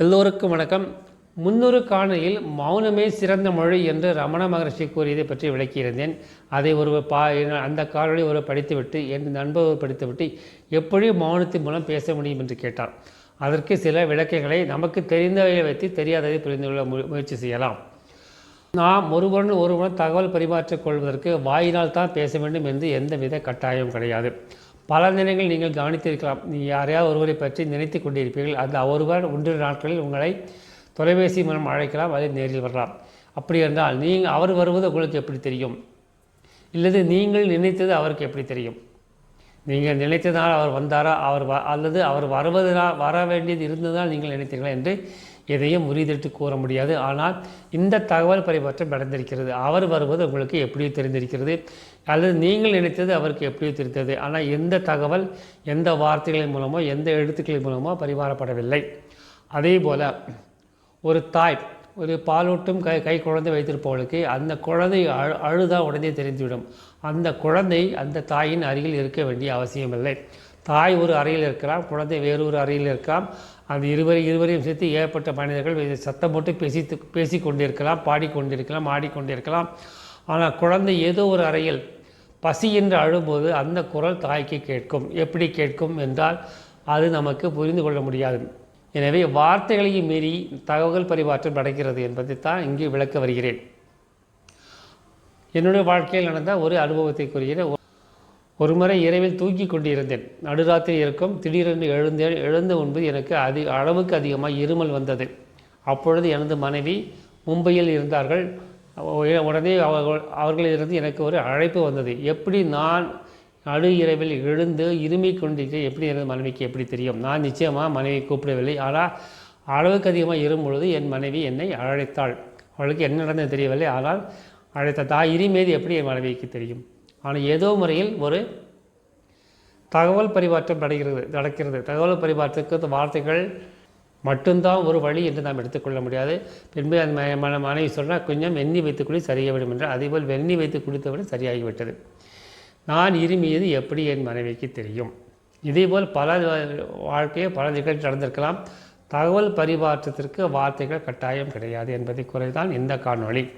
எல்லோருக்கும் வணக்கம். முன்னொரு காணையில் மௌனமே சிறந்த மொழி என்று ரமண மகர்ஷி கூறியதை பற்றி விளக்கியிருந்தேன். அதை ஒரு பா அந்த காணொலி ஒரு படித்துவிட்டு என் நண்பர் படித்துவிட்டு எப்படி மௌனத்தின் மூலம் பேச முடியும் என்று கேட்டார். அதற்கு சில விளக்கங்களை நமக்கு தெரிந்தவை வைத்து தெரியாததை புரிந்து கொள்ள மு- முயற்சி செய்யலாம். நாம் ஒருவருடன் ஒருவன் தகவல் பரிமாற்றிக் கொள்வதற்கு வாயினால் தான் பேச வேண்டும் என்று எந்தவித கட்டாயம் கிடையாது. பல நேரங்கள் நீங்கள் கவனித்திருக்கலாம். நீங்கள் யாரையாவது ஒருவரை பற்றி நினைத்து கொண்டிருப்பீர்கள். அந்த ஒருவர் ஒன்று நாட்களில் உங்களை தொலைபேசி மூலம் அழைக்கலாம் அதை நேரில் வரலாம். அப்படி என்றால் நீங்கள் அவர் வருவது உங்களுக்கு எப்படி தெரியும்? இல்லது நீங்கள் நினைத்தது அவருக்கு எப்படி தெரியும்? நீங்கள் நினைத்ததால் அவர் வந்தாரா அவர் வ அல்லது அவர் வருவதனால் வர வேண்டியது இருந்ததால் நீங்கள் நினைத்தீர்களா என்று எதையும் உறுதிட்டு கூற முடியாது. ஆனால் இந்த தகவல் பரிமாற்றம் நடந்திருக்கிறது. அவர் வருவது உங்களுக்கு எப்படியோ தெரிந்திருக்கிறது. அல்லது நீங்கள் நினைத்தது அவருக்கு எப்படியோ தெரிந்தது. ஆனால் எந்த தகவல் எந்த வார்த்தைகளின் மூலமோ எந்த எழுத்துக்களின் மூலமோ பரிமாறப்படவில்லை. அதே போல் ஒரு தாய் ஒரு பாலூட்டும் கை கை குழந்தை வைத்திருப்பவளுக்கு அந்த குழந்தை அழு அழுதா உடனே தெரிந்துவிடும். அந்த குழந்தை அந்த தாயின் அருகில் இருக்க வேண்டிய அவசியமில்லை. தாய் ஒரு அறையில் இருக்கலாம் குழந்தை வேறொரு அறையில் இருக்கலாம். அந்த இருவரை இருவரையும் சேர்த்து ஏற்பட்ட மனிதர்கள் இது சத்தம் போட்டு பேசி பேசி கொண்டிருக்கலாம் பாடிக்கொண்டிருக்கலாம் ஆடிக்கொண்டிருக்கலாம். ஆனால் குழந்தை ஏதோ ஒரு அறையில் பசி என்று அழும்போது அந்த குரல் தாய்க்கு கேட்கும். எப்படி கேட்கும் என்றால் அது நமக்கு புரிந்து கொள்ள முடியாது. எனவே வார்த்தைகளையும் மீறி தகவல் பரிமாற்றம் நடக்கிறது என்பதை தான் இங்கே விளக்க வருகிறேன். என்னுடைய வாழ்க்கையில் நடந்த ஒரு அனுபவத்தை கூறுகிறேன். ஒரு முறை இரவில் தூக்கி கொண்டிருந்தேன். நடுராத்திரி இருக்கும். திடீரென்று எழுந்தேன் எழுந்த முன்பு எனக்கு அதிக அளவுக்கு அதிகமாக இருமல் வந்தது. அப்பொழுது எனது மனைவி மும்பையில் இருந்தார்கள். உடனே அவர்கள் அவர்களிலிருந்து எனக்கு ஒரு அழைப்பு வந்தது. எப்படி நான் நடு இரவில் எழுந்து இருமிக் கொண்டிருக்கிறேன்? எப்படி எனது மனைவிக்கு எப்படி தெரியும்? நான் நிச்சயமாக மனைவி கூப்பிடவில்லை. ஆனால் அளவுக்கு அதிகமாக இருக்கும் பொழுது என் மனைவி என்னை அழைத்தாள். அவளுக்கு என்ன நடந்தது தெரியவில்லை. ஆனால் அழைத்த தாய் இருமேது எப்படி என் மனைவிக்கு தெரியும்? ஆனால் ஏதோ முறையில் ஒரு தகவல் பரிமாற்றம் நடக்கிறது நடக்கிறது. தகவல் பரிமாற்றத்துக்கு வார்த்தைகள் மட்டும்தான் ஒரு வழி என்று நாம் எடுத்துக்கொள்ள முடியாது. பின்பு அந்த ம- மனைவி சொன்னால் கொஞ்சம் வெந்நி வைத்து குடி சரியாகிவிடும் என்று அதேபோல் வெந்நி வைத்து குடித்தவுடன் சரியாகிவிட்டது நான் இருமியது எப்படி என் மனைவிக்கு தெரியும்? இதேபோல் பல வாழ்க்கையை பல நிகழ்ச்சி நடந்திருக்கலாம். தகவல் பரிமாற்றத்திற்கு வார்த்தைகள் கட்டாயம் கிடையாது என்பதை குறைதான் இந்த காணொளி.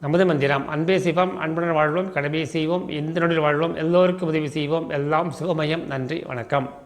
நமது மந்திரம் அன்பே சிவம் அன்புடன் வாழ்வோம் கடமையை செய்வோம் எந்த நொடியில் வாழ்வோம் எல்லோருக்கும் உதவி செய்வோம். எல்லாம் சுகமயம். நன்றி வணக்கம்.